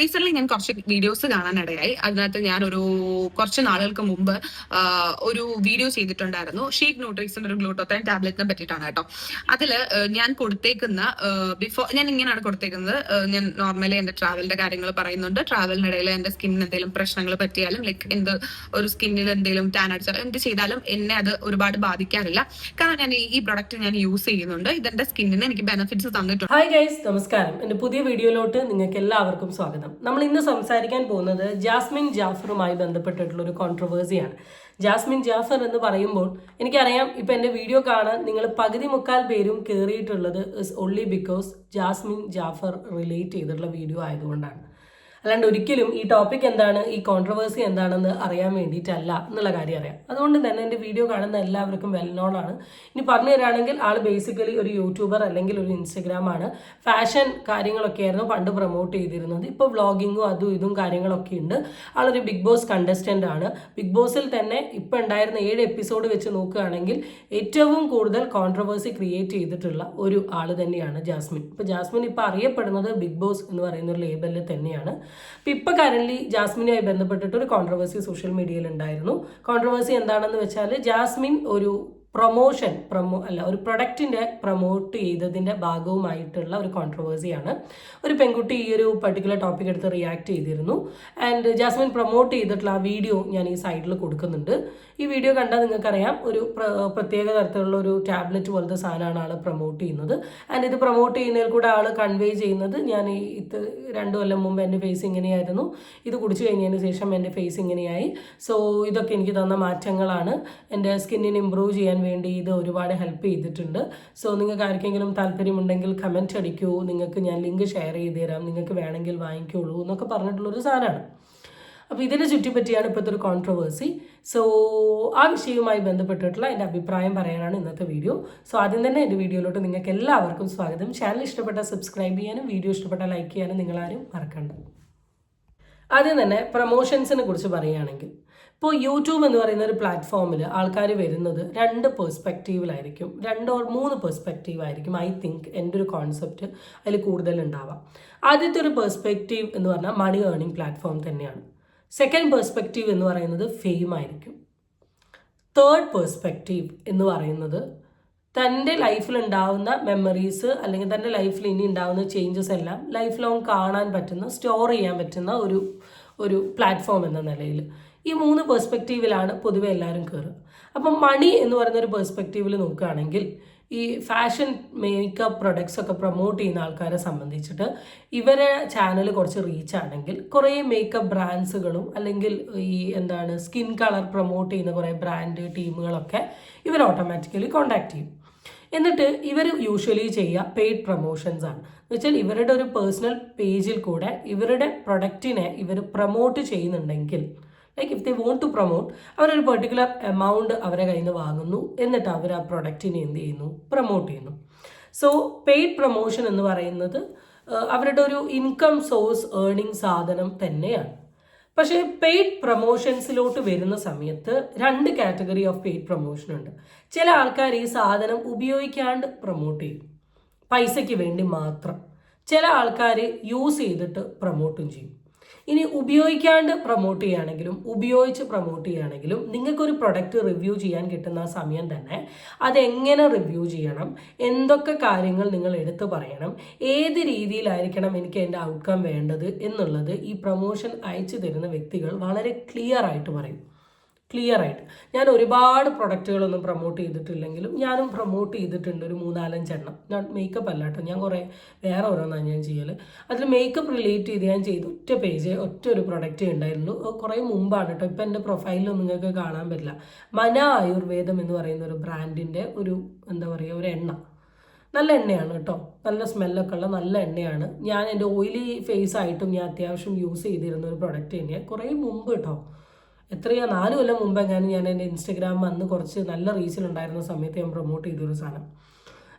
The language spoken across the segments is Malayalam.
റീസെന്റ് ഞാൻ കുറച്ച് വീഡിയോസ് കാണാനിടയായി. അതിനകത്ത് ഞാൻ ഒരു കുറച്ച് നാളുകൾക്ക് മുമ്പ് ഒരു വീഡിയോ ചെയ്തിട്ടുണ്ടായിരുന്നു. ഷീക്ക് ന്യൂട്രീസിന്റെ ഒരു ഗ്ലൂട്ടോത്തൈൻ ടാബ്ലറ്റിനെ പറ്റിയിട്ടാണ് കേട്ടോ. അതിൽ ഞാൻ കൊടുത്തേക്കുന്ന ബിഫോർ ഞാൻ ഇങ്ങനെയാണ് കൊടുത്തേക്കുന്നത്. ഞാൻ നോർമലി എന്റെ ട്രാവലിന്റെ കാര്യങ്ങൾ പറയുന്നുണ്ട്. ട്രാവലിനിടയിൽ എന്റെ സ്കിന്നിന് എന്തെങ്കിലും പ്രശ്നങ്ങൾ പറ്റിയാലും ലൈക്ക് എന്ത് ഒരു സ്കിന്നിൽ എന്തെങ്കിലും ടാൻ അടിച്ചാലും എന്ത് ചെയ്താലും എന്നെ അത് ഒരുപാട് ബാധിക്കാറില്ല. കാരണം ഞാൻ ഈ- പ്രൊഡക്റ്റ് ഞാൻ യൂസ് ചെയ്യുന്നുണ്ട്. ഇതെന്റെ സ്കിന്നിന് എനിക്ക് ബെനിഫിറ്റ്സ് തന്നിട്ടുണ്ട്. ഹായ് ഗൈസ് നമസ്കാരം. എന്റെ പുതിയ വീഡിയോയിലോട്ട് നിങ്ങൾക്ക് എല്ലാവർക്കും സ്വാഗതം. നമ്മൾ ഇന്ന് സംസാരിക്കാൻ പോകുന്നത് ജാസ്മിൻ ജാഫറുമായി ബന്ധപ്പെട്ടിട്ടുള്ള ഒരു കോൺട്രവേഴ്സിയാണ് ജാസ്മിൻ ജാഫർ എന്ന് പറയുമ്പോൾ എനിക്കറിയാം ഇപ്പം എന്റെ വീഡിയോ കാണാൻ നിങ്ങൾ പകുതി മുക്കാൽ പേരും കയറിയിട്ടുള്ളത് is only because Jasmine Jafar relate ചെയ്തിട്ടുള്ള വീഡിയോ ആയതുകൊണ്ടാണ്. അല്ലാണ്ട് ഒരിക്കലും ഈ ടോപ്പിക് എന്താണ് ഈ കോൺട്രവേഴ്സി എന്താണെന്ന് അറിയാൻ വേണ്ടിയിട്ടല്ല എന്നുള്ള കാര്യം അറിയാം. അതുകൊണ്ട് തന്നെ എന്റെ വീഡിയോ കാണുന്ന എല്ലാവർക്കും വെൽ നോൺ ആണ്. ഇനി പറഞ്ഞു തരാണെങ്കിൽ ആൾ ബേസിക്കലി ഒരു യൂട്യൂബർ അല്ലെങ്കിൽ ഒരു ഇൻസ്റ്റഗ്രാം ആണ്. ഫാഷൻ കാര്യങ്ങളൊക്കെ ആയിരുന്നു പണ്ട് പ്രൊമോട്ട് ചെയ്തിരുന്നത്. ഇപ്പോൾ വ്ളോഗിങ്ങും അതും ഇതും കാര്യങ്ങളൊക്കെ ഉണ്ട്. ആളൊരു ബിഗ് ബോസ് കണ്ടസ്റ്റന്റ് ആണ്. ബിഗ് ബോസിൽ തന്നെ ഇപ്പോൾ ഉണ്ടായിരുന്ന ഏഴ് എപ്പിസോഡ് വെച്ച് നോക്കുകയാണെങ്കിൽ ഏറ്റവും കൂടുതൽ കോൺട്രവേഴ്സി ക്രിയേറ്റ് ചെയ്തിട്ടുള്ള ഒരു ആൾ തന്നെയാണ് ജാസ്മിൻ. ഇപ്പോൾ ജാസ്മിൻ ഇപ്പോൾ അറിയപ്പെടുന്നത് ബിഗ് ബോസ് എന്ന് പറയുന്ന ഒരു ലേബലിൽ തന്നെയാണ്. അപ്പോൾ ഇപ്പോൾ കറന്റ് ജാസ്മിനുമായി ബന്ധപ്പെട്ടിട്ട് ഒരു കോൺട്രവേഴ്സി സോഷ്യൽ മീഡിയയിൽ ഉണ്ടായിരുന്നു. കോൺട്രവേഴ്സി എന്താണെന്ന് വെച്ചാൽ ജാസ്മിൻ ഒരു പ്രൊമോഷൻ പ്രൊമോ അല്ല ഒരു പ്രൊഡക്റ്റിന്റെ പ്രൊമോട്ട് ചെയ്തതിന്റെ ഭാഗവുമായിട്ടുള്ള ഒരു കോൺട്രവേഴ്സിയാണ് ഒരു പെൺകുട്ടി ഈ ഒരു പർട്ടിക്കുലർ ടോപ്പിക് എടുത്ത് റിയാക്ട് ചെയ്തിരുന്നു. ആൻഡ് ജാസ്മിൻ പ്രൊമോട്ട് ചെയ്തിട്ടുള്ള ആ വീഡിയോ ഞാൻ ഈ സൈഡിൽ കൊടുക്കുന്നുണ്ട്. ഈ വീഡിയോ കണ്ടാൽ നിങ്ങൾക്കറിയാം ഒരു പ്രത്യേക തരത്തിലുള്ള ഒരു ടാബ്ലറ്റ് പോലത്തെ സാധനമാണ് ആൾ പ്രൊമോട്ട് ചെയ്യുന്നത്. ആൻഡ് ഇത് പ്രൊമോട്ട് ചെയ്യുന്നതിൽ കൂടെ ആൾ കൺവേ ചെയ്യുന്നത് ഞാൻ ഈ ഇത് രണ്ട് കൊല്ലം മുമ്പ് എന്റെ ഫേസ് ഇങ്ങനെയായിരുന്നു. ഇത് കുടിച്ചു കഴിഞ്ഞതിന് ശേഷം എന്റെ ഫേസ് ഇങ്ങനെയായി. സോ ഇതൊക്കെ എനിക്ക് തന്ന മാറ്റങ്ങളാണ്. എന്റെ സ്കിന്നിന് ഇമ്പ്രൂവ് ചെയ്യാൻ വേണ്ടി ഇത് ഒരുപാട് ഹെൽപ്പ് ചെയ്തിട്ടുണ്ട്. സോ നിങ്ങൾക്ക് ആർക്കെങ്കിലും താല്പര്യമുണ്ടെങ്കിൽ കമന്റ് അടിക്കൂ. നിങ്ങൾക്ക് ഞാൻ ലിങ്ക് ഷെയർ ചെയ്ത് തരാം നിങ്ങൾക്ക് വേണമെങ്കിൽ വാങ്ങിക്കോളൂ എന്നൊക്കെ പറഞ്ഞിട്ടുള്ളൊരു സാധനമാണ്. അപ്പോൾ ഇതിനെ ചുറ്റിപ്പറ്റിയാണ് ഇപ്പോഴത്തെ ഒരു കോൺട്രവേഴ്സി സോ ആ വിഷയവുമായി ബന്ധപ്പെട്ടിട്ടുള്ള എന്റെ അഭിപ്രായം പറയാനാണ് ഇന്നത്തെ വീഡിയോ സോ ആദ്യം തന്നെ എന്റെ വീഡിയോയിലോട്ട് നിങ്ങൾക്ക് എല്ലാവർക്കും സ്വാഗതം. ചാനൽ ഇഷ്ടപ്പെട്ട സബ്സ്ക്രൈബ് ചെയ്യാനും വീഡിയോ ഇഷ്ടപ്പെട്ട ലൈക്ക് ചെയ്യാനും നിങ്ങളാരും മറക്കണ്ട. ആദ്യം തന്നെ പ്രൊമോഷൻസിനെ കുറിച്ച് പറയുകയാണെങ്കിൽ ഇപ്പോൾ യൂട്യൂബ് എന്ന് പറയുന്ന ഒരു പ്ലാറ്റ്ഫോമിൽ ആൾക്കാർ വരുന്നത് രണ്ട് പേഴ്സ്പെക്റ്റീവിലായിരിക്കും രണ്ട് ഓർ മൂന്ന് പെർസ്പെക്റ്റീവ് ആയിരിക്കും ഐ തിങ്ക് എന്റെ ഒരു കോൺസെപ്റ്റ് അതിൽ കൂടുതൽ ഉണ്ടാവാം. ആദ്യത്തെ ഒരു പേഴ്സ്പെക്റ്റീവ് എന്ന് പറഞ്ഞാൽ മണി ഏർണിംഗ് പ്ലാറ്റ്ഫോം തന്നെയാണ്. സെക്കൻഡ് പേഴ്സ്പെക്റ്റീവ് എന്ന് പറയുന്നത് ഫെയിം ആയിരിക്കും. തേർഡ് പേഴ്സ്പെക്റ്റീവ് എന്ന് പറയുന്നത് തന്റെ ലൈഫിൽ ഉണ്ടാവുന്ന മെമ്മറീസ് അല്ലെങ്കിൽ തന്റെ ലൈഫിൽ ഇനി ഉണ്ടാവുന്ന ചേഞ്ചസ് എല്ലാം ലൈഫ് ലോങ് കാണാൻ പറ്റുന്ന സ്റ്റോർ ചെയ്യാൻ പറ്റുന്ന ഒരു ഒരു പ്ലാറ്റ്ഫോം എന്ന നിലയിൽ ഈ മൂന്ന് പെർസ്പെക്റ്റീവിലാണ് പൊതുവെ എല്ലാവരും കയറുക അപ്പം മണി എന്ന് പറയുന്ന ഒരു പെർസ്പെക്റ്റീവിൽ നോക്കുകയാണെങ്കിൽ ഈ ഫാഷൻ മേക്കപ്പ് പ്രൊഡക്ട്സ് ഒക്കെ പ്രൊമോട്ട് ചെയ്യുന്ന ആൾക്കാരെ സംബന്ധിച്ചിട്ട് ഇവരെ ചാനൽ കുറച്ച് റീച്ച് ആണെങ്കിൽ കുറേ മേക്കപ്പ് ബ്രാൻഡ്സുകളും അല്ലെങ്കിൽ ഈ എന്താണ് സ്കിൻ കളർ പ്രൊമോട്ട് ചെയ്യുന്ന കുറേ ബ്രാൻഡ് ടീമുകളൊക്കെ ഇവർ ഓട്ടോമാറ്റിക്കലി കോണ്ടാക്ട് ചെയ്യും. എന്നിട്ട് ഇവർ യൂഷ്വലി ചെയ്യുക പെയ്ഡ് പ്രൊമോഷൻസ് ആണ്. എന്ന് വെച്ചാൽ ഇവരുടെ ഒരു പേഴ്സണൽ പേജിൽ കൂടെ ഇവരുടെ പ്രൊഡക്റ്റിനെ ഇവർ പ്രൊമോട്ട് ചെയ്യുന്നുണ്ടെങ്കിൽ like if they want to promote അവരൊരു പെർട്ടിക്കുലർ എമൗണ്ട് അവരെ കയ്യിൽ നിന്ന് വാങ്ങുന്നു. എന്നിട്ട് അവർ ആ പ്രൊഡക്റ്റിനെ എന്ത് ചെയ്യുന്നു? പ്രൊമോട്ട് ചെയ്യുന്നു. സോ പെയ്ഡ് പ്രൊമോഷൻ എന്ന് പറയുന്നത് അവരുടെ ഒരു ഇൻകം സോഴ്സ് ഏർണിംഗ് സാധനം തന്നെയാണ്. പക്ഷേ പെയ്ഡ് പ്രൊമോഷൻസിലോട്ട് വരുന്ന സമയത്ത് രണ്ട് കാറ്റഗറി ഓഫ് പെയ്ഡ് പ്രൊമോഷൻ ഉണ്ട്. ചില ആൾക്കാർ ഈ സാധനം ഉപയോഗിക്കാണ്ട് പ്രൊമോട്ട് ചെയ്യും. പൈസയ്ക്ക് വേണ്ടി മാത്രം. ചില ആൾക്കാർ യൂസ് ചെയ്തിട്ട് പ്രൊമോട്ടും ചെയ്യും. ഇനി ഉപയോഗിക്കാണ്ട് പ്രൊമോട്ട് ചെയ്യുകയാണെങ്കിലും ഉപയോഗിച്ച് പ്രൊമോട്ട് ചെയ്യുകയാണെങ്കിലും നിങ്ങൾക്കൊരു പ്രൊഡക്റ്റ് റിവ്യൂ ചെയ്യാൻ കിട്ടുന്ന സമയം തന്നെ അതെങ്ങനെ റിവ്യൂ ചെയ്യണം എന്തൊക്കെ കാര്യങ്ങൾ നിങ്ങൾ എടുത്തു പറയണം ഏത് രീതിയിലായിരിക്കണം എനിക്ക് എന്റെ ഔട്ട്കം വേണ്ടത് എന്നുള്ളത് ഈ പ്രൊമോഷൻ അയച്ചു തരുന്ന വ്യക്തികൾ വളരെ ക്ലിയർ ആയിട്ട് പറയും. ക്ലിയർ ആയിട്ട്. ഞാൻ ഒരുപാട് പ്രൊഡക്റ്റുകളൊന്നും പ്രൊമോട്ട് ചെയ്തിട്ടില്ലെങ്കിലും ഞാനും പ്രൊമോട്ട് ചെയ്തിട്ടുണ്ട് ഒരു മൂന്നാലഞ്ച് മൂന്നാലഞ്ചെണ്ണം ഞാൻ മേക്കപ്പ് അല്ല കേട്ടോ ഞാൻ കുറേ വേറെ ഓരോന്നാണ് ഞാൻ ചെയ്യൽ അതിൽ മേക്കപ്പ് റിലേറ്റ് ചെയ്ത് ഞാൻ ചെയ്തു ഒറ്റ പേജ് ഒറ്റ ഒരു പ്രൊഡക്റ്റ് ഉണ്ടായിരുന്നു. കുറേ മുമ്പാണ് കേട്ടോ ഇപ്പം എന്റെ പ്രൊഫൈലിൽ നിങ്ങൾക്ക് കാണാൻ പറ്റില്ല. മന ആയുർവേദം എന്ന് പറയുന്ന ഒരു ബ്രാൻഡിന്റെ ഒരു എന്താ പറയുക ഒരു എണ്ണ. നല്ല എണ്ണയാണ് കേട്ടോ നല്ല സ്മെല്ലൊക്കെ ഉള്ള നല്ല എണ്ണയാണ്. ഞാൻ എന്റെ ഓയിലി ഫേസ് ആയിട്ടും ഞാൻ അത്യാവശ്യം യൂസ് ചെയ്തിരുന്ന ഒരു പ്രൊഡക്റ്റ് തന്നെയാണ് കുറേ മുമ്പ് കേട്ടോ എത്രയാ? നാല് കൊല്ലം മുമ്പേ ഞാൻ ഞാൻ എന്റെ ഇൻസ്റ്റഗ്രാം അന്ന് കുറച്ച് നല്ല റീച്ചിൽ ഉണ്ടായിരുന്ന സമയത്ത് ഞാൻ പ്രൊമോട്ട് ചെയ്തൊരു സാധനം.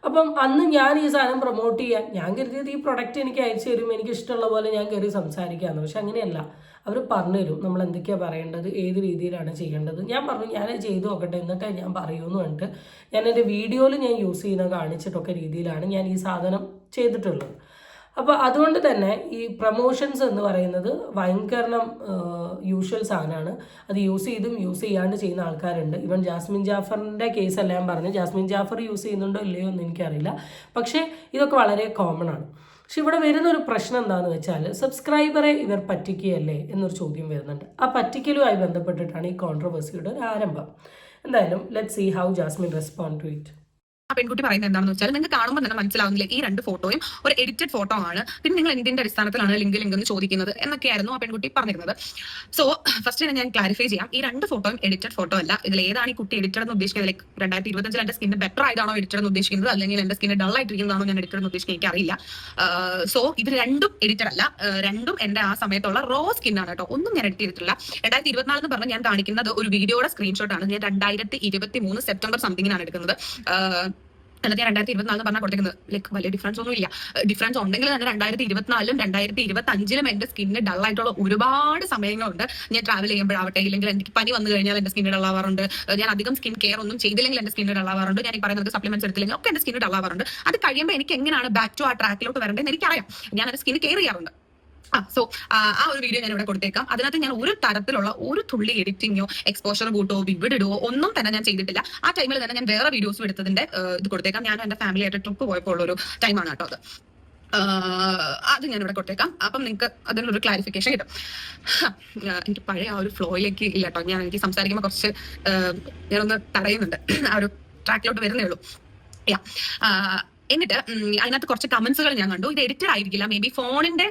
അപ്പം അന്ന് ഞാൻ ഈ സാധനം പ്രൊമോട്ട് ചെയ്യാൻ ഞാൻ കരുതിയത് ഈ പ്രൊഡക്റ്റ് എനിക്ക് അയച്ചു തരും എനിക്ക് ഇഷ്ടമുള്ള പോലെ ഞാൻ കയറി സംസാരിക്കാമെന്ന് പക്ഷെ അങ്ങനെയല്ല. അവർ പറഞ്ഞു തരും നമ്മൾ എന്തൊക്കെയാണ് പറയേണ്ടത്? ഏത് രീതിയിലാണ് ചെയ്യേണ്ടത്? ഞാൻ പറഞ്ഞു ഞാൻ ചെയ്തു നോക്കട്ടെ എന്നിട്ടേ ഞാൻ പറയുമെന്ന് പറഞ്ഞിട്ട് ഞാൻ എന്റെ വീഡിയോയിൽ ഞാൻ യൂസ് ചെയ്യുന്ന കാണിച്ചിട്ടൊക്കെ രീതിയിലാണ് ഞാൻ ഈ സാധനം ചെയ്തിട്ടുള്ളത്. അപ്പോൾ അതുകൊണ്ട് തന്നെ ഈ പ്രൊമോഷൻസ് എന്ന് പറയുന്നത് ഭയങ്കരണം യൂഷ്വൽ സാധനമാണ് അത് യൂസ് ചെയ്തും യൂസ് ചെയ്യാണ്ട് ചെയ്യുന്ന ആൾക്കാരുണ്ട്. ഇവൻ ജാസ്മിൻ ജാഫറിന്റെ കേസല്ല ഞാൻ പറഞ്ഞു ജാസ്മിൻ ജാഫർ യൂസ് ചെയ്യുന്നുണ്ടോ ഇല്ലയോ എന്ന് എനിക്കറിയില്ല. പക്ഷേ ഇതൊക്കെ വളരെ കോമൺ ആണ്. പക്ഷെ ഇവിടെ വരുന്ന ഒരു പ്രശ്നം എന്താണെന്ന് വെച്ചാൽ സബ്സ്ക്രൈബറെ ഇവർ പറ്റിക്കുകയല്ലേ എന്നൊരു ചോദ്യം വരുന്നുണ്ട്. ആ പറ്റിക്കലുമായി ബന്ധപ്പെട്ടിട്ടാണ് ഈ കോൺട്രവേഴ്സിയുടെ ഒരു ആരംഭം. എന്തായാലും let see how Jasmine respond to it ആ പെൺകുട്ടി പറയുന്നത് എന്താണെന്ന് വെച്ചാൽ നിങ്ങൾക്ക് കാണുമ്പോൾ തന്നെ മനസ്സിലാവുന്നില്ല ഈ രണ്ട് ഫോട്ടോയും ഒരു എഡിറ്റഡ് ഫോട്ടോ ആണ്. പിന്നെ നിങ്ങൾ എന്തിന്റെ അടിസ്ഥാനത്തിലാണ് ലിങ്ക് ലിങ്ക് എന്ന് ചോദിക്കുന്നത് എന്നൊക്കെയായിരുന്നു ആ പെൺകുട്ടി പറഞ്ഞിരുന്നത്. സോ ഫസ്റ്റ് തന്നെ ഞാൻ ക്ലാരിഫൈ ചെയ്യാം. ഈ രണ്ട് ഫോട്ടോയും എഡിറ്റഡ് ഫോട്ടോ അല്ല. ഇതിൽ ഏതാണ് ഈ കുട്ടി എഡിറ്റഡ് എന്ന് ഉദ്ദേശിക്കുന്നത്? ലൈക്ക് രണ്ടായിരത്തി ഇരുപത്തഞ്ചിൽ എന്റെ സ്കിന്ന് ബെറ്റർ ആയതാണോ എഡിറ്റഡ് എന്ന് ഉദ്ദേശിക്കുന്നത്? അല്ലെങ്കിൽ എന്റെ സ്കിന്ന് ഡൾ ആയിട്ടിരിക്കുന്നതാണോ ഞാൻ എഡിറ്റഡ് എന്ന് ഉദ്ദേശിക്കുന്നത്? എനിക്കറിയില്ല. സോ ഇത് രണ്ടും എഡിറ്റഡ് അല്ല. രണ്ടും എന്റെ ആ സമയത്തുള്ള റോ സ്കിൻ ആണ് കേട്ടോ. ഒന്നും ഞാൻ എഡിറ്റ് ചെയ്തിട്ടില്ല. രണ്ടായിരത്തി ഇരുപത്തിനാല് എന്ന് പറഞ്ഞാൽ ഞാൻ കാണിക്കുന്നത് ഒരു വീഡിയോയുടെ സ്ക്രീൻഷോട്ടാണ് ഞാൻ രണ്ടായിരത്തി ഇരുപത്തി മൂന്ന് സെപ്റ്റംബർ സംതിങ്ങിനാണ് എടുക്കുന്നത് എന്നിട്ട് രണ്ടായിരത്തി ഇരുപത്തിനാലിന് പറഞ്ഞാൽ കൊടുത്തിരിക്കുന്നത് ലൈക്ക് വലിയ ഡിഫറൻസ് ഒന്നും ഇല്ല. ഡിഫറൻസ് ഉണ്ടെങ്കിൽ തന്നെ രണ്ടായിരത്തി ഇരുപത്തിനാലിലും രണ്ടായിരത്തി ഇരുപത്തി അഞ്ചിലും എന്റെ സ്കിന്നിന് ഡൾ ആയിട്ടുള്ള ഒരുപാട് സമയങ്ങളുണ്ട്. ഞാൻ ട്രാവൽ ചെയ്യുമ്പോഴാവട്ടെ ഇല്ലെങ്കിൽ എനിക്ക് പനി വന്നു കഴിഞ്ഞാൽ എന്റെ സ്കിന്നിന് ഡൾ ആവാറുണ്ട്. ഞാൻ അധികം സ്കിൻ കെയർ ഒന്നും ചെയ്തില്ലെങ്കിൽ എന്റെ സ്കിന്നിന് ഡൾ ആവാറുണ്ട്. ഞാൻ ഈ പറയുന്നത് സപ്ലിമെന്റ്സ് എടുത്തില്ലെങ്കിൽ ഒക്കെ എന്റെ സ്കിന്നിന് ഡൾ ആവാറുണ്ട്. അത് കഴിയുമ്പോൾ എനിക്ക് എങ്ങനെയാണ് ബാക്ക് ടു ആ ട്രാക്കിലോട്ട് വരേണ്ടതെന്ന് എനിക്കറിയാം. ഞാൻ എന്റെ സ്കിന്ന് കെയർ ചെയ്യാറുണ്ട്. ആ സോ ആ ഒരു വീഡിയോ ഞാൻ ഇവിടെ കൊടുത്തേക്കാം. അതിനകത്ത് ഞാൻ ഒരു തരത്തിലുള്ള ഒരു തുള്ളി എഡിറ്റിങ്ങോ എക്സ്പോഷർ കൂട്ടോ വിവിടിടുവോ ഒന്നും തന്നെ ഞാൻ ചെയ്തിട്ടില്ല. ആ ടൈമിൽ തന്നെ ഞാൻ വേറെ വീഡിയോസ് എടുത്തതിന്റെ ഇത് കൊടുത്തേക്കാം. ഞാനും എന്റെ ഫാമിലി ആയിട്ട് ട്രിപ്പ് പോയപ്പോൾ ഉള്ള ഒരു ടൈമാണ് കേട്ടോ അത്. അത് ഞാൻ ഇവിടെ കൊടുത്തേക്കാം. അപ്പം നിങ്ങൾക്ക് അതിനൊരു ക്ലാരിഫിക്കേഷൻ കിട്ടും. എനിക്ക് പഴയ ആ ഒരു ഫ്ലോയിലേക്ക് ഇല്ല കേട്ടോ. ഞാൻ എനിക്ക് സംസാരിക്കുമ്പോൾ കുറച്ച് ഞാനൊന്ന് തടയുന്നുണ്ട്. ആ ഒരു ട്രാക്കിലോട്ട് വരുന്നേ ഉള്ളൂ. യാ എന്നിട്ട് അതിനകത്ത് കുറച്ച് കമന്റ്സുകൾ ഞാൻ കണ്ടു. ഇത് എഡിറ്റഡ് ആയിരിക്കില്ല. മേ ബി ഫോണിന്റെ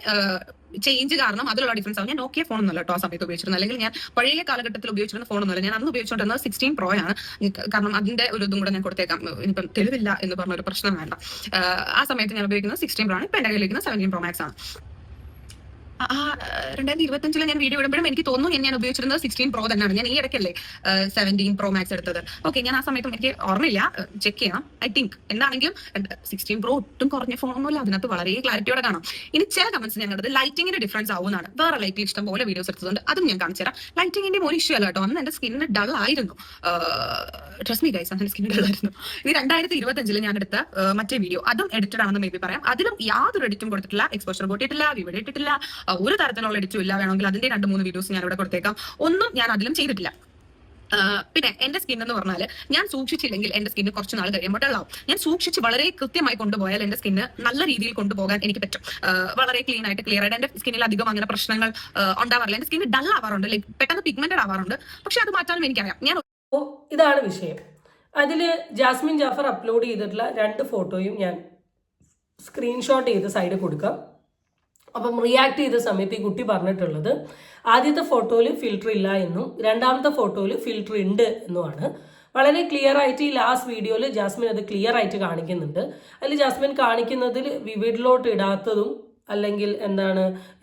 ചേഞ്ച് കാരണം അതിലുള്ള ഡിഫറൻസ് ആവും. ഞാൻ നോക്കിയ ഫോൺ ഒന്നുമല്ല കേട്ടോ ആ സമയത്ത് ഉപയോഗിച്ചിരുന്നത്. അല്ലെങ്കിൽ ഞാൻ പഴയ കാലഘട്ടത്തിൽ ഉപയോഗിച്ചിരുന്ന ഫോൺ ഫോണൊന്നുമല്ല ഞാൻ അന്ന് ഉപയോഗിച്ചുകൊണ്ടിരുന്നത് സിക്സ്റ്റീൻ പ്രോ ആണ്. കാരണം അതിന്റെ ഒരു ഇതും കൂടെ ഞാൻ കൊടുത്തേക്കാം. ഇനിയിപ്പം തെളിവില്ല എന്ന് പറഞ്ഞ ഒരു പ്രശ്നം വേണ്ട. ആ സമയത്ത് ഞാൻ ഉപയോഗിക്കുന്നത് സിക്സ്റ്റീൻ പ്രോ ആണ്. ഇപ്പൊ എന്റെ കയ്യിലിരിക്കുന്നത് സെവന്റീൻ പ്രോ മാക്സ് ആണ്. ആ രണ്ടായിരത്തി ഇരുപത്തഞ്ചിൽ ഞാൻ വീഡിയോ ഇടുമ്പോഴും എനിക്ക് തോന്നുന്നു ഞാൻ- ഉപയോഗിച്ചിരുന്നത് സിക്സ്റ്റീൻ പ്രോ തന്നെയാണ്. ഞാൻ ഈ ഇടയ്ക്കല്ലേ സെവന്റീൻ പ്രോ മാക്സ് എടുത്തത്. ഓക്കെ ഞാൻ ആ സമയത്ത് എനിക്ക് ഓർമ്മയില്ല. ചെക്ക് ചെയ്യാം ഐ തിങ്ക് എന്താണെങ്കിലും സിക്സ്റ്റീൻ പ്രോ ഒട്ടും കുറഞ്ഞ ഫോണൊന്നുമില്ല അതിനകത്ത് വളരെ ക്ലാരിറ്റിയോടെ കാണാം. ഇനി ചില കമന്റ്സ് ഞാൻ കണ്ടത് ലൈറ്റിംഗിന്റെ ഡിഫറൻസ് ആവുന്നതാണ് വേറെ ലൈറ്റിൽ ഇഷ്ടം പോലെ വീഡിയോസ് എടുത്തതുകൊണ്ട് അതും ഞാൻ കാണിച്ചു തരാം. ലൈറ്റിംഗിന്റെ ഒരു ഇഷ്യൂ അല്ല കേട്ടോ. അന്ന് എന്റെ സ്കിന്നിന് ഡൾ ആയിരുന്നു. ട്രസ്റ്റ് മീ ഗൈസ് എന്റെ സ്കിൻ ഡൾ ആയിരുന്നു. ഇത് രണ്ടായിരത്തി ഇരുപത്തഞ്ചിൽ ഞാൻ എടുത്ത മറ്റേ വീഡിയോ അതും എഡിറ്റഡ് ആണെന്ന് മേ ബി പറയാം. അതിലും യാതൊരു എഡിറ്റും കൊടുത്തിട്ടില്ല. എക്സ്പോഷർ കൂട്ടിയിട്ടില്ല വിവിടെ ഇട്ടിട്ടില്ല ഒരു തരത്തിലുള്ള എഡിറ്റും ഇല്ല. വേണമെങ്കിൽ അതിന്റെ രണ്ട് മൂന്ന് വീഡിയോസ് ഞാൻ ഇവിടെ കൊടുത്തേക്കാം. ഒന്നും ഞാൻ അതിലും ചെയ്തിട്ടില്ല. പിന്നെ എന്റെ സ്കിൻ എന്ന് പറഞ്ഞാൽ ഞാൻ സൂക്ഷിച്ചില്ലെങ്കിൽ എന്റെ സ്കിന്ന് കുറച്ച് നാൾ കഴിയുമ്പോൾ ഡള്ളാവും ഞാൻ സൂക്ഷിച്ച് വളരെ കൃത്യമായി കൊണ്ടുപോയാൽ എന്റെ സ്കിന്ന് നല്ല രീതിയിൽ കൊണ്ടുപോകാൻ എനിക്ക് പറ്റും. വളരെ ക്ലീൻ ആയിട്ട് ക്ലിയർ ആയിട്ട് എന്റെ സ്കിന്നിൽ അധികം അങ്ങനെ പ്രശ്നങ്ങൾ ഉണ്ടാവാറില്ല. എന്റെ സ്കിന്ന് ഡൾ ആവാറുണ്ട്. ലൈക്ക് പെട്ടെന്ന് പിഗ്മെന്റഡ് ആവാറുണ്ട്. പക്ഷെ അത് മാറ്റാനും എനിക്കറിയാം. ഞാൻ ഇതാണ് വിഷയം. അതിൽ ജാസ്മിൻ ജാഫർ അപ്ലോഡ് ചെയ്തിട്ടുള്ള രണ്ട് ഫോട്ടോയും ഞാൻ സ്ക്രീൻഷോട്ട് ചെയ്ത് സൈഡിൽ കൊടുക്കാം. അപ്പം റിയാക്ട് ചെയ്ത സമയത്ത് ഈ കുട്ടി പറഞ്ഞിട്ടുള്ളത് ആദ്യത്തെ ഫോട്ടോയിൽ ഫിൽറ്റർ ഇല്ല എന്നും രണ്ടാമത്തെ ഫോട്ടോയിൽ ഫിൽറ്റർ ഉണ്ട് എന്നുമാണ്. വളരെ ക്ലിയർ ആയിട്ട് ഈ ലാസ്റ്റ് വീഡിയോയിൽ ജാസ്മിൻ അത് ക്ലിയർ ആയിട്ട് കാണിക്കുന്നുണ്ട്. അതിൽ ജാസ്മിൻ കാണിക്കുന്നതിൽ വിവിഡിലോട്ട് ഇടാത്തതും അല്ലെങ്കിൽ എന്താണ്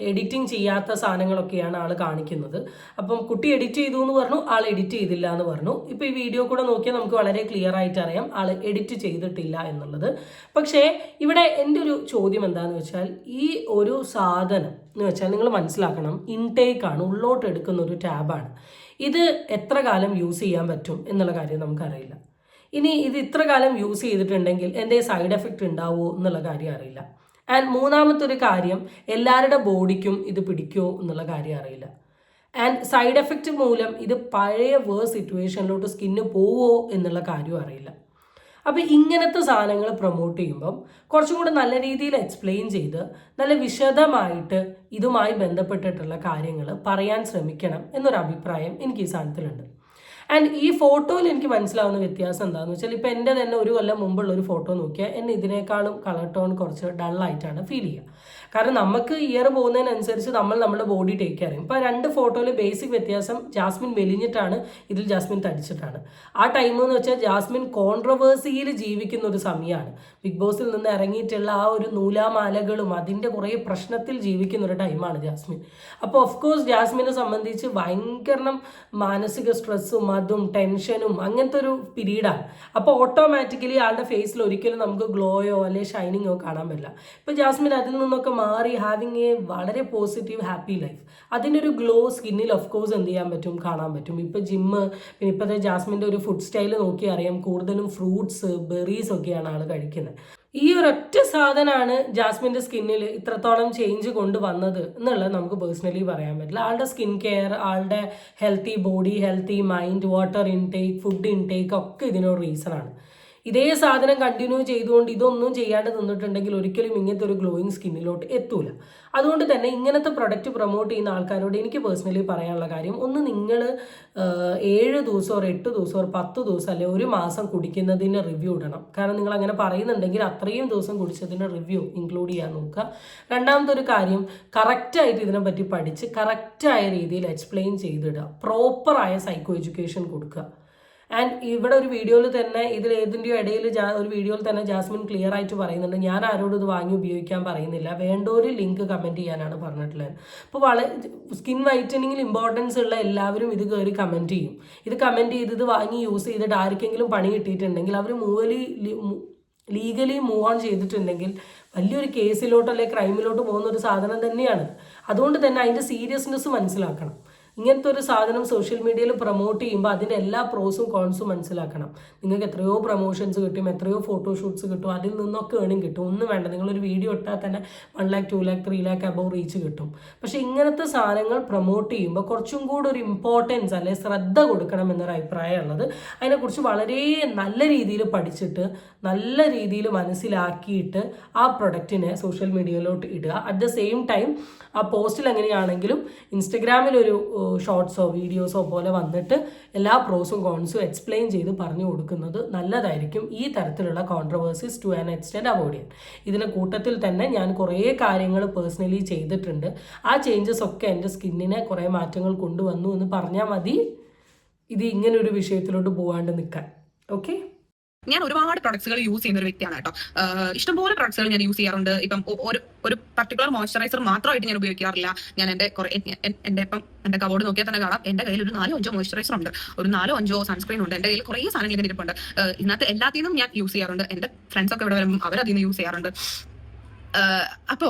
എഡിറ്റിംഗ് ചെയ്യാത്ത സാധനങ്ങളൊക്കെയാണ് ആൾ കാണിക്കുന്നത്. അപ്പം കുട്ടി എഡിറ്റ് ചെയ്തു എന്ന് പറഞ്ഞു ആൾ എഡിറ്റ് ചെയ്തില്ല എന്ന് പറഞ്ഞു. ഇപ്പോൾ ഈ വീഡിയോ കൂടെ നോക്കിയാൽ നമുക്ക് വളരെ ക്ലിയർ ആയിട്ട് അറിയാം ആൾ എഡിറ്റ് ചെയ്തിട്ടില്ല എന്നുള്ളത്. പക്ഷേ ഇവിടെ എന്റെ ഒരു ചോദ്യം എന്താണെന്ന് വെച്ചാൽ ഈ ഒരു സാധനം എന്ന് വെച്ചാൽ നിങ്ങൾ മനസ്സിലാക്കണം ഇൻടേക്ക് ആണ് ഉള്ളോട്ട് എടുക്കുന്ന ഒരു ടാബാണ് ഇത് എത്ര കാലം യൂസ് ചെയ്യാൻ പറ്റും എന്നുള്ള കാര്യം നമുക്കറിയില്ല. ഇനി ഇത് ഇത്ര കാലം യൂസ് ചെയ്തിട്ടുണ്ടെങ്കിൽ എന്തേ സൈഡ് എഫക്റ്റ് ഉണ്ടാവുമോ എന്നുള്ള കാര്യം അറിയില്ല. ആൻഡ് മൂന്നാമത്തെ ഒരു കാര്യം എല്ലാവരുടെ ബോഡിക്കും ഇത് പിടിക്കുമോ എന്നുള്ള കാര്യം അറിയില്ല. ആൻഡ് സൈഡ് എഫക്റ്റ് മൂലം ഇത് പഴയ വേർ സിറ്റുവേഷനിലോട്ട് സ്കിന്ന് പോവോ എന്നുള്ള കാര്യവും അറിയില്ല. അപ്പോൾ ഇങ്ങനത്തെ സാധനങ്ങൾ പ്രൊമോട്ട് ചെയ്യുമ്പം കുറച്ചും കൂടെ നല്ല രീതിയിൽ എക്സ്പ്ലെയിൻ ചെയ്ത് നല്ല വിശദമായിട്ട് ഇതുമായി ബന്ധപ്പെട്ടിട്ടുള്ള കാര്യങ്ങൾ പറയാൻ ശ്രമിക്കണം എന്നൊരു അഭിപ്രായം എനിക്ക് ഈ സാധനത്തിലുണ്ട്. ആൻഡ് ഈ ഫോട്ടോയിൽ എനിക്ക് മനസ്സിലാവുന്ന വ്യത്യാസം എന്താണെന്ന് വെച്ചാൽ ഇപ്പോൾ എന്റെ തന്നെ ഒരു കൊല്ലം മുമ്പുള്ള ഒരു ഫോട്ടോ നോക്കിയാൽ എന്നെ ഇതിനേക്കാളും കളർ ടോൺ കുറച്ച് ഡള്ളായിട്ടാണ് ഫീൽ ചെയ്യുക. കാരണം നമുക്ക് ഇയർ പോകുന്നതിനനുസരിച്ച് നമ്മൾ നമ്മുടെ ബോഡി ടേക്ക് ചെയ്യും. ഇപ്പോൾ രണ്ട് ഫോട്ടോയിൽ ബേസിക് വ്യത്യാസം ജാസ്മിൻ മെലിഞ്ഞിട്ടാണ് ഇതിൽ ജാസ്മിൻ തടിച്ചിട്ടാണ്. ആ ടൈം എന്ന് വെച്ചാൽ ജാസ്മിൻ കോൺട്രവേഴ്സിയിൽ ജീവിക്കുന്ന ഒരു സമയമാണ്. ബിഗ് ബോസിൽ നിന്ന് ഇറങ്ങിയിട്ടുള്ള ആ ഒരു നൂലാമാലകളും അതിന്റെ കുറേ പ്രശ്നത്തിൽ ജീവിക്കുന്ന ഒരു ടൈമാണ് ജാസ്മിൻ. അപ്പോൾ ഓഫ് കോഴ്സ് ജാസ്മിനെ സംബന്ധിച്ച് ഭയങ്കരം മാനസിക സ്ട്രെസ്സും അതും ടെൻഷനും അങ്ങനത്തെ ഒരു പീരീഡാണ്. അപ്പോൾ ഓട്ടോമാറ്റിക്കലി ആളുടെ ഫേസിൽ ഒരിക്കലും നമുക്ക് ഗ്ലോയോ അല്ലെ ഷൈനിങ്ങോ കാണാൻ പറ്റില്ല. ഇപ്പോൾ ജാസ്മിൻ അതിൽ നിന്നൊക്കെ മാറി ഹാവിങ് എ വളരെ പോസിറ്റീവ് ഹാപ്പി ലൈഫ് അതിന്റെ ഒരു ഗ്ലോ സ്കിന്നിൽ ഓഫ് കോഴ്സ് എന്ത് ചെയ്യാൻ പറ്റും? കാണാൻ പറ്റും. ഇപ്പോൾ ജിമ്മ് പിന്നെ ഇപ്പോഴത്തെ ജാസ്മിന്റെ ഒരു ഫുഡ് സ്റ്റൈൽ നോക്കി അറിയാം കൂടുതലും ഫ്രൂട്ട്സ് ബെറീസ് ഒക്കെയാണ് ആൾ കഴിക്കുന്നത്. ഈ ഒരൊറ്റ സാധനമാണ് ജാസ്മിന്റെ സ്കിന്നിൽ ഇത്രത്തോളം ചേഞ്ച് കൊണ്ടുവന്നത് എന്നുള്ളത് നമുക്ക് പേഴ്സണലി പറയാൻ പറ്റില്ല. ആളുടെ സ്കിൻ കെയർ ആളുടെ healthy body healthy mind water intake food intake ഒക്കെ ഇതിനൊരു റീസണാണ് ഇതേ സാധനം കണ്ടിന്യൂ ചെയ്തുകൊണ്ട് ഇതൊന്നും ചെയ്യാണ്ട് നിന്നിട്ടുണ്ടെങ്കിൽ ഒരിക്കലും ഇങ്ങനത്തെ ഒരു ഗ്ലോയിങ് സ്കിന്നിലോട്ട് എത്തൂല. അതുകൊണ്ട് തന്നെ ഇങ്ങനത്തെ പ്രൊഡക്റ്റ് പ്രൊമോട്ട് ചെയ്യുന്ന ആൾക്കാരോട് എനിക്ക് പേഴ്സണലി പറയാനുള്ള കാര്യം ഒന്ന് നിങ്ങൾ ഏഴ് ദിവസം ഒരു എട്ട് ദിവസം ഒരു പത്ത് ദിവസം അല്ലെ ഒരു മാസം കുടിക്കുന്നതിന്റെ റിവ്യൂ ഇടണം. കാരണം നിങ്ങൾ അങ്ങനെ പറയുന്നുണ്ടെങ്കിൽ അത്രയും ദിവസം കുടിച്ചതിന്റെ റിവ്യൂ ഇൻക്ലൂഡ് ചെയ്യാൻ നോക്കുക. രണ്ടാമത്തെ ഒരു കാര്യം കറക്റ്റായിട്ട് ഇതിനെപ്പറ്റി പഠിച്ച് കറക്റ്റായ രീതിയിൽ എക്സ്പ്ലെയിൻ ചെയ്തിടുക. പ്രോപ്പറായ സൈക്കോ എഡ്യൂക്കേഷൻ കൊടുക്കുക. ആൻഡ് ഇവിടെ ഒരു വീഡിയോയിൽ തന്നെ ഇതിൽ ഏതിന്റെയോ ഇടയിൽ ഒരു വീഡിയോയിൽ തന്നെ ജാസ്മിൻ ക്ലിയർ ആയിട്ട് പറയുന്നുണ്ട്. ഞാൻ ആരോടും ഇത് വാങ്ങി ഉപയോഗിക്കാൻ പറയുന്നില്ല. വേണ്ടൊരു ലിങ്ക് കമന്റ് ചെയ്യാനാണ് പറഞ്ഞിട്ടുള്ളത്. അപ്പോൾ വളരെ സ്കിൻ വൈറ്റനിങ്ങിൽ ഇമ്പോർട്ടൻസ് ഉള്ള എല്ലാവരും ഇത് കയറി കമന്റ് ചെയ്യും. ഇത് കമന്റ് ചെയ്ത് ഇത് വാങ്ങി യൂസ് ചെയ്തിട്ട് ആർക്കെങ്കിലും പണി കിട്ടിയിട്ടുണ്ടെങ്കിൽ അവർ മൂവലി ലീഗലി മൂവ് ഓൺ ചെയ്തിട്ടുണ്ടെങ്കിൽ വലിയൊരു കേസിലോട്ടോ അല്ലെങ്കിൽ ക്രൈമിലോട്ട് പോകുന്ന ഒരു സാധനം തന്നെയാണ്. അതുകൊണ്ട് തന്നെ അതിന്റെ സീരിയസ്നെസ് മനസ്സിലാക്കണം. ഇങ്ങനത്തെ ഒരു സാധനം സോഷ്യൽ മീഡിയയിൽ പ്രൊമോട്ട് ചെയ്യുമ്പോൾ അതിന്റെ എല്ലാ പ്രോസും കോൺസും മനസ്സിലാക്കണം. നിങ്ങൾക്ക് എത്രയോ പ്രൊമോഷൻസ് കിട്ടും എത്രയോ ഫോട്ടോഷൂട്ട്സ് കിട്ടും അതിൽ നിന്നൊക്കെ ഏണിങ് കിട്ടും. ഒന്നും വേണ്ട നിങ്ങളൊരു വീഡിയോ ഇട്ടാൽ തന്നെ one lakh two lakh three lakh above reach കിട്ടും. പക്ഷേ ഇങ്ങനത്തെ സാധനങ്ങൾ പ്രൊമോട്ട് ചെയ്യുമ്പോൾ കുറച്ചും കൂടെ ഒരു ഇമ്പോർട്ടൻസ് അല്ലെ ശ്രദ്ധ കൊടുക്കണം എന്നൊരു അഭിപ്രായമുള്ളത് അതിനെക്കുറിച്ച് വളരെ നല്ല രീതിയിൽ പഠിച്ചിട്ട് നല്ല രീതിയിൽ മനസ്സിലാക്കിയിട്ട് ആ പ്രൊഡക്റ്റിനെ സോഷ്യൽ മീഡിയയിലോട്ട് ഇടുക. അറ്റ് ദ സെയിം ടൈം ആ പോസ്റ്റിൽ എങ്ങനെയാണെങ്കിലും ഇൻസ്റ്റഗ്രാമിൽ ഒരു ഷോർട്സോ വീഡിയോസോ പോലെ വന്നിട്ട് എല്ലാ പ്രോസും കോൺസും എക്സ്പ്ലെയിൻ ചെയ്ത് പറഞ്ഞു കൊടുക്കുന്നത് നല്ലതായിരിക്കും ഈ തരത്തിലുള്ള controversies to an extent avoid ചെയ്യാൻ. ഇതിന് കൂട്ടത്തിൽ തന്നെ ഞാൻ കുറേ കാര്യങ്ങൾ പേഴ്സണലി ചെയ്തിട്ടുണ്ട്. ആ ചേഞ്ചസ് ഒക്കെ എന്റെ സ്കിന്നിനെ കുറേ മാറ്റങ്ങൾ കൊണ്ടുവന്നു എന്ന് പറഞ്ഞാൽ മതി. ഇത് ഇങ്ങനെ ഒരു വിഷയത്തിലോട്ട് പോകാണ്ട് നിൽക്കാൻ. ഓക്കെ ഞാൻ ഒരുപാട് പ്രൊഡക്ട്സുകൾ യൂസ് ചെയ്യുന്ന ഒരു വ്യക്തിയാണ് കേട്ടോ. ഇഷ്ടംപോലെ പ്രൊഡക്ട്സുകൾ ഞാൻ യൂസ് ചെയ്യാറുണ്ട്. ഇപ്പം ഒരു ഒരു പർട്ടിക്കുലർ മോയ്സ്ചറൈസർ മാത്രമായിട്ട് ഞാൻ ഉപയോഗിക്കാറില്ല. ഞാൻ എന്റെ കുറെ എന്റെ ഇപ്പം എന്റെ കബോർഡ് നോക്കിയാൽ തന്നെ കാണാം. എന്റെ കയ്യിൽ ഒരു നാലോ അഞ്ചോ മോയ്സ്ചറൈസർ ഉണ്ട്. ഒരു നാലോ അഞ്ചോ സൺസ്ക്രീൻ ഉണ്ട്. എന്റെ കയ്യിൽ കുറേ സാധനങ്ങൾ ഇങ്ങനെ ഇരിപ്പുണ്ട്. ഇതിനകത്ത് എല്ലാത്തിനും ഞാൻ യൂസ് ചെയ്യാറുണ്ട്. എന്റെ ഫ്രണ്ട്സ് ഒക്കെ ഇവിടെ വരുമ്പോൾ അവർ അതിൽ നിന്ന് യൂസ് ചെയ്യാറുണ്ട്. അപ്പോ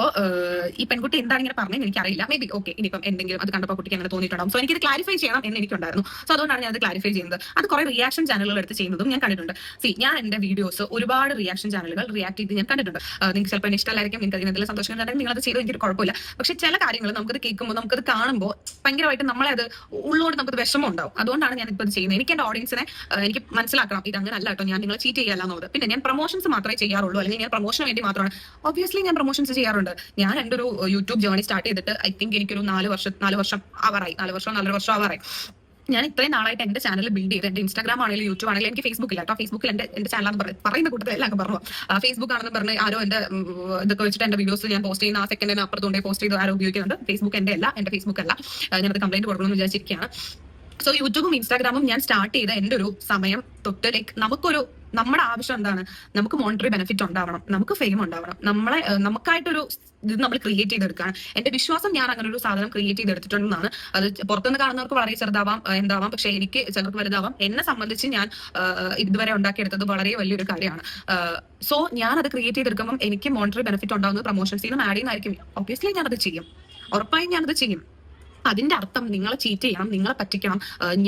ഈ പെൺകുട്ടി എന്താണ് ഇങ്ങനെ പറഞ്ഞത് എനിക്ക് അറിയില്ല മേ ബി ഓക്കെ ഇനിയിപ്പം എന്തെങ്കിലും അത് കണ്ടപ്പോൾ കുട്ടിക്ക് അങ്ങനെ തോന്നിയിട്ടുണ്ടാവും. സോ എനിക്കിത് ക്ലാരിഫൈ ചെയ്യണം എന്ന് എനിക്കുണ്ടായിരുന്നു. സോ അതുകൊണ്ടാണ് ഞാൻ അത് ക്ലാരിഫൈ ചെയ്യുന്നത്. അത് കുറെ റിയാക്ഷൻ ചാനലുകൾ എടുത്ത് ചെയ്യുന്നതും ഞാൻ കണ്ടിട്ടുണ്ട്. സി ഞാൻ എന്റെ വീഡിയോസ് ഒരുപാട് റിയാക്ഷൻ ചാനലുകൾ റിയാക്ട് ചെയ്ത് ഞാൻ കണ്ടിട്ടുണ്ട്. നിങ്ങൾക്ക് ചിലപ്പോൾ ഇഷ്ടമായിരിക്കും നിങ്ങൾക്ക് അതിന് എന്തെങ്കിലും സന്തോഷം ഉണ്ടെങ്കിൽ നിങ്ങൾ അത് ചെയ്ത് എനിക്ക് കുഴപ്പമില്ല. പക്ഷെ ചില കാര്യങ്ങൾ നമുക്കത് കേൾക്കുമ്പോൾ നമുക്കത് കാണുമ്പോൾ ഭയങ്കരമായിട്ട് നമ്മളെ അത് ഉള്ളോട് നമുക്ക് വിഷമം ഉണ്ടാവും. അതുകൊണ്ടാണ് ഞാൻ ഇപ്പോൾ ഇത് ചെയ്യുന്നത്. എനിക്ക് എന്റെ ഓഡിയൻസിനെ എനിക്ക് മനസ്സിലാക്കണം. ഇത് അങ്ങനെ അല്ല കേട്ടോ ഞാൻ നിങ്ങൾ ചീറ്റ് ചെയ്യല്ല പിന്നെ ഞാൻ പ്രൊമോഷൻസ് മാത്രമേ ചെയ്യാറുള്ളൂ. അല്ലെങ്കിൽ ഞാൻ പ്രൊമോഷന് വേണ്ടി മാത്രമാണ്. ഒബ്വിയസ്ലി ഞാൻ പ്രൊമോഷൻസ് ചെയ്യാറുണ്ട്. ഞാൻ എന്റെ ഒരു യൂട്യൂബ് ജേർണി സ്റ്റാർട്ട് ചെയ്തിട്ട് ഐ തിങ്ക് എനിക്കൊരു നാല് വർഷം നാല് വർഷം ആവാറായി. നാല് വർഷം നാലര വർഷം ആവാറായി. ഞാൻ ഇത്രയും നാളായിട്ട് എന്റെ ചാനൽ ബിൽഡ് ചെയ്ത് എന്റെ ഇൻസ്റ്റാഗ്രാം ആണെങ്കിലും യൂട്യൂബ് ആണെങ്കിലും എനിക്ക് ഫേസ്ബുക്ക് ഇല്ല കേട്ടോ. ഫേസ്ബുക്കിൽ എന്റെ എന്റെ ചാനൽ പറയുന്ന കൂട്ടത്തിൽ എല്ലാം പറഞ്ഞു ഫേസ്ബുക്ക് ആണെന്ന് പറഞ്ഞ് ആരോ എന്റെ ഇതൊക്കെ വെച്ചിട്ട് എന്റെ വീഡിയോസ് ഞാൻ പോസ്റ്റ് ചെയ്യുന്ന ആ സെക്കൻഡിന് അപ്പുറത്തുകൊണ്ടേ പോസ്റ്റ് ചെയ്ത് ആരോ ഉപയോഗിക്കുന്നുണ്ട്. ഫേസ്ബുക്ക് എന്റെ അല്ല എന്റെ ഫേസ്ബുക്ക് അല്ല. ഞാനത് കംപ്ലൈന്റ് കൊടുക്കണമെന്ന് വിചാരിച്ചിരിക്കുകയാണ്. സോ യൂട്യൂബും ഇൻസ്റ്റാഗ്രാമും ഞാൻ സ്റ്റാർട്ട് ചെയ്ത എന്റെ ഒരു സമയം തൊട്ട് ലൈക്ക് നമുക്കൊരു നമ്മുടെ ആവശ്യം എന്താണ്? നമുക്ക് മോണിറ്ററി ബെനിഫിറ്റ് ഉണ്ടാവണം നമുക്ക് ഫെയിം ഉണ്ടാവണം നമ്മളെ നമുക്കായിട്ടൊരു ഇത് നമ്മൾ ക്രിയേറ്റ് ചെയ്തെടുക്കുകയാണ് എന്റെ വിശ്വാസം ഞാൻ അങ്ങനെ ഒരു സാധനം ക്രിയേറ്റ് ചെയ്തെടുത്തിട്ടുണ്ടെന്നാണ്. അത് പുറത്തുനിന്ന് കാണുന്നവർക്ക് വളരെ ചെറുതാവാം എന്താവാം പക്ഷെ എനിക്ക് ചിലർക്ക് വലുതാവാം. എന്നെ സംബന്ധിച്ച് ഞാൻ ഇതുവരെ ഉണ്ടാക്കിയെടുത്തത് വളരെ വലിയൊരു കാര്യമാണ്. സോ ഞാൻ അത് ക്രിയേറ്റ് ചെയ്തെടുക്കുമ്പോൾ എനിക്ക് മോണിറ്ററി ബെനിഫിറ്റ് ഉണ്ടാകുന്നത് പ്രൊമോഷൻസ് ആഡ് ചെയ്യുന്നതായിരിക്കും. ഒബ്വിയസ്ലി ഞാനത് ചെയ്യും. ഉറപ്പായും ഞാനത് ചെയ്യും. അതിന്റെ അർത്ഥം നിങ്ങളെ ചീറ്റ് ചെയ്യണം നിങ്ങളെ പറ്റിക്കണം.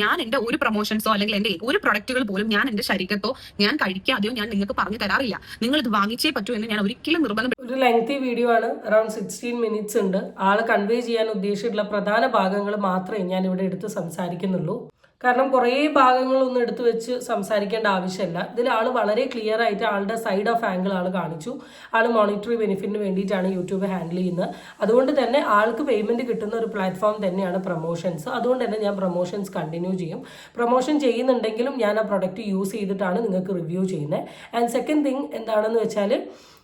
ഞാൻ എന്റെ ഒരു പ്രൊമോഷൻസോ അല്ലെങ്കിൽ എന്റെ ഒരു പ്രൊഡക്റ്റുകൾ പോലും ഞാൻ എന്റെ ശരീരത്തോ ഞാൻ കഴിക്കാതെയോ ഞാൻ നിങ്ങൾക്ക് പറഞ്ഞു തരാറില്ല. നിങ്ങൾ ഇത് വാങ്ങിച്ചേ പറ്റൂ എന്ന് ഞാൻ ഒരിക്കലും നിർബന്ധം ഒരു ലെങ്തി വീഡിയോ ആണ്. അറൌണ്ട് സിക്സ്റ്റീൻ മിനിറ്റ്സ് ഉണ്ട്. ആൾ കൺവേ ചെയ്യാൻ ഉദ്ദേശിച്ചിട്ടുള്ള പ്രധാന ഭാഗങ്ങൾ മാത്രമേ ഞാൻ ഇവിടെ എടുത്ത് സംസാരിക്കുന്നുള്ളൂ. കാരണം കുറേ ഭാഗങ്ങളൊന്നും എടുത്തു വെച്ച് സംസാരിക്കേണ്ട ആവശ്യമില്ല ഇതിൽ ആൾ വളരെ ക്ലിയർ ആയിട്ട് ആളുടെ സൈഡ് ഓഫ് ആംഗിൾ ആൾ കാണിച്ചു. ആൾ മോണിറ്ററി ബെനിഫിറ്റിന് വേണ്ടിയിട്ടാണ് യൂട്യൂബ് ഹാൻഡിൽ ചെയ്യുന്നത്. അതുകൊണ്ട് തന്നെ ആൾക്ക് പേയ്മെന്റ് കിട്ടുന്ന ഒരു പ്ലാറ്റ്ഫോം തന്നെയാണ് പ്രൊമോഷൻസ് അതുകൊണ്ട് തന്നെ ഞാൻ പ്രൊമോഷൻസ് കണ്ടിന്യൂ ചെയ്യും. പ്രൊമോഷൻ ചെയ്യുന്നുണ്ടെങ്കിലും ഞാൻ ആ പ്രൊഡക്റ്റ് യൂസ് ചെയ്തിട്ടാണ് നിങ്ങൾക്ക് റിവ്യൂ ചെയ്യുന്നത്. ആൻഡ് സെക്കൻഡ് തിങ് എന്താണെന്ന് വെച്ചാൽ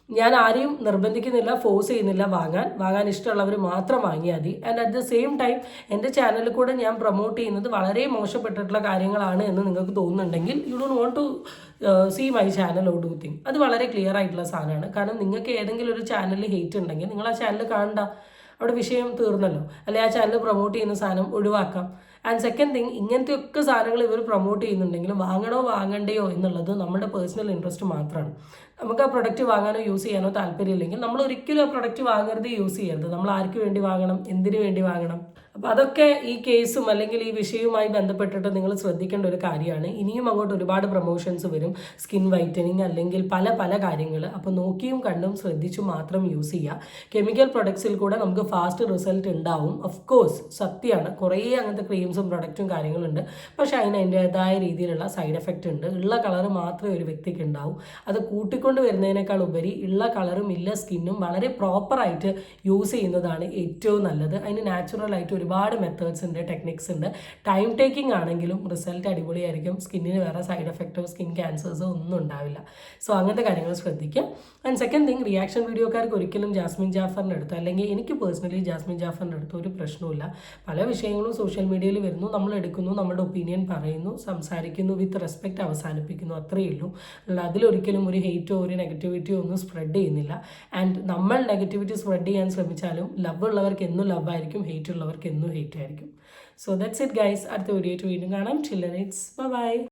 ഞാൻ ആരെയും നിർബന്ധിക്കുന്നില്ല ഫോഴ്സ് ചെയ്യുന്നില്ല വാങ്ങാൻ. വാങ്ങാൻ ഇഷ്ടമുള്ളവർ മാത്രം വാങ്ങിയാൽ മതി. And at the same time എന്റെ ചാനലിൽ കൂടെ ഞാൻ പ്രൊമോട്ട് ചെയ്യുന്നത് വളരെ മോശപ്പെട്ടിട്ടുള്ള കാര്യങ്ങളാണ് എന്ന് നിങ്ങൾക്ക് തോന്നുന്നുണ്ടെങ്കിൽ you don't want to see my channel or do thing അത് വളരെ ക്ലിയർ ആയിട്ടുള്ള സാധനമാണ്. കാരണം നിങ്ങൾക്ക് ഏതെങ്കിലും ഒരു ചാനലിൽ ഹെയ്റ്റ് ഉണ്ടെങ്കിൽ നിങ്ങൾ ആ ചാനൽ കാണണ്ട. അവിടെ വിഷയം തീർന്നല്ലോ. അല്ലെ ആ ചാനൽ പ്രൊമോട്ട് ചെയ്യുന്ന സാധനം ഒഴിവാക്കാം. ആൻഡ് സെക്കൻഡ് തിങ് ഇങ്ങനത്തെയൊക്കെ സാധനങ്ങൾ ഇവർ പ്രൊമോട്ട് ചെയ്യുന്നുണ്ടെങ്കിലും വാങ്ങണോ വാങ്ങണ്ടയോ എന്നുള്ളത് നമ്മുടെ പേഴ്സണൽ ഇൻട്രസ്റ്റ് മാത്രമാണ് നമുക്ക് ആ പ്രൊഡക്റ്റ് വാങ്ങാനോ യൂസ് ചെയ്യാനോ താല്പര്യമില്ലെങ്കിൽ നമ്മൾ ഒരിക്കലും ആ പ്രൊഡക്റ്റ് വാങ്ങരുത് യൂസ് ചെയ്യരുത്. നമ്മൾ ആർക്ക് വേണ്ടി വാങ്ങണം? എന്തിനു വേണ്ടി വാങ്ങണം? അപ്പോൾ അതൊക്കെ ഈ കേസും അല്ലെങ്കിൽ ഈ വിഷയവുമായി ബന്ധപ്പെട്ടിട്ട് നിങ്ങൾ ശ്രദ്ധിക്കേണ്ട ഒരു കാര്യമാണ്. ഇനിയും അങ്ങോട്ട് ഒരുപാട് പ്രൊമോഷൻസ് വരും. സ്കിൻ വൈറ്റനിങ് അല്ലെങ്കിൽ പല പല കാര്യങ്ങൾ. അപ്പോൾ നോക്കിയും കണ്ടും ശ്രദ്ധിച്ചു മാത്രം യൂസ് ചെയ്യുക. കെമിക്കൽ പ്രൊഡക്ട്സിൽ കൂടെ നമുക്ക് ഫാസ്റ്റ് റിസൾട്ട് ഉണ്ടാവും. ഓഫ് കോഴ്സ് സത്യമാണ്. കുറേ അങ്ങനത്തെ ക്രീംസും പ്രൊഡക്റ്റും കാര്യങ്ങളുണ്ട്. പക്ഷേ അതിന് അതിന്റെതായ രീതിയിലുള്ള സൈഡ് എഫക്റ്റ് ഉണ്ട്. ഉള്ള കളർ മാത്രമേ ഒരു വ്യക്തിക്ക് ഉണ്ടാവും. അത് കൂട്ടിക്കൊണ്ട് വരുന്നതിനേക്കാൾ ഉപരി ഉള്ള കളറും ഇല്ല സ്കിന്നും വളരെ പ്രോപ്പറായിട്ട് യൂസ് ചെയ്യുന്നതാണ് ഏറ്റവും നല്ലത്. അതിന് നാച്ചുറൽ ആയിട്ട് ഒരുപാട് മെത്തേഡ്സ് ഉണ്ട് ടെക്നിക്സ് ഉണ്ട്. ടൈം ടേക്കിംഗ് ആണെങ്കിലും റിസൾട്ട് അടിപൊളിയായിരിക്കും. സ്കിന്നിന് വേറെ സൈഡ് എഫക്റ്റോ സ്കിൻ ക്യാൻസേഴ്സോ ഒന്നും ഉണ്ടാവില്ല. സോ അങ്ങനത്തെ കാര്യങ്ങൾ ശ്രദ്ധിക്കുക ആൻഡ് സെക്കൻഡ് തിങ് റിയാക്ഷൻ വീഡിയോക്കാർക്ക് ഒരിക്കലും ജാസ്മിൻ ജാഫറിന്റെ അടുത്ത് അല്ലെങ്കിൽ എനിക്ക് പേഴ്സണലി ജാസ്മിൻ ജാഫറിന്റെ അടുത്ത് ഒരു പ്രശ്നവുമില്ല. പല വിഷയങ്ങളും സോഷ്യൽ മീഡിയയിൽ വരുന്നു. നമ്മൾ എടുക്കുന്നു നമ്മുടെ ഒപ്പീനിയൻ പറയുന്നു സംസാരിക്കുന്നു വിത്ത് റെസ്പെക്റ്റ് അവസാനിപ്പിക്കുന്നു. അത്രയേ ഉള്ളൂ. അതിലൊരിക്കലും ഒരു ഹെയ്റ്റോ ഒരു നെഗറ്റിവിറ്റിയോ ഒന്നും സ്പ്രെഡ് ചെയ്യുന്നില്ല. ആൻഡ് നമ്മൾ നെഗറ്റിവിറ്റി സ്പ്രെഡ് ചെയ്യാൻ ശ്രമിച്ചാലും ലവ് ഉള്ളവർക്ക് എന്നും ലവ് ആയിരിക്കും ഹെയ്റ്റ് ഉള്ളവർക്ക് എന്നും ഹെയ്റ്റ് ആയിരിക്കും. സോ ദാറ്റ്സ് ഇറ്റ് ഗൈസ് അടുത്ത വീഡിയോ വീണ്ടും കാണാം. ചില്ലൻ ഇറ്റ്സ് ബൈ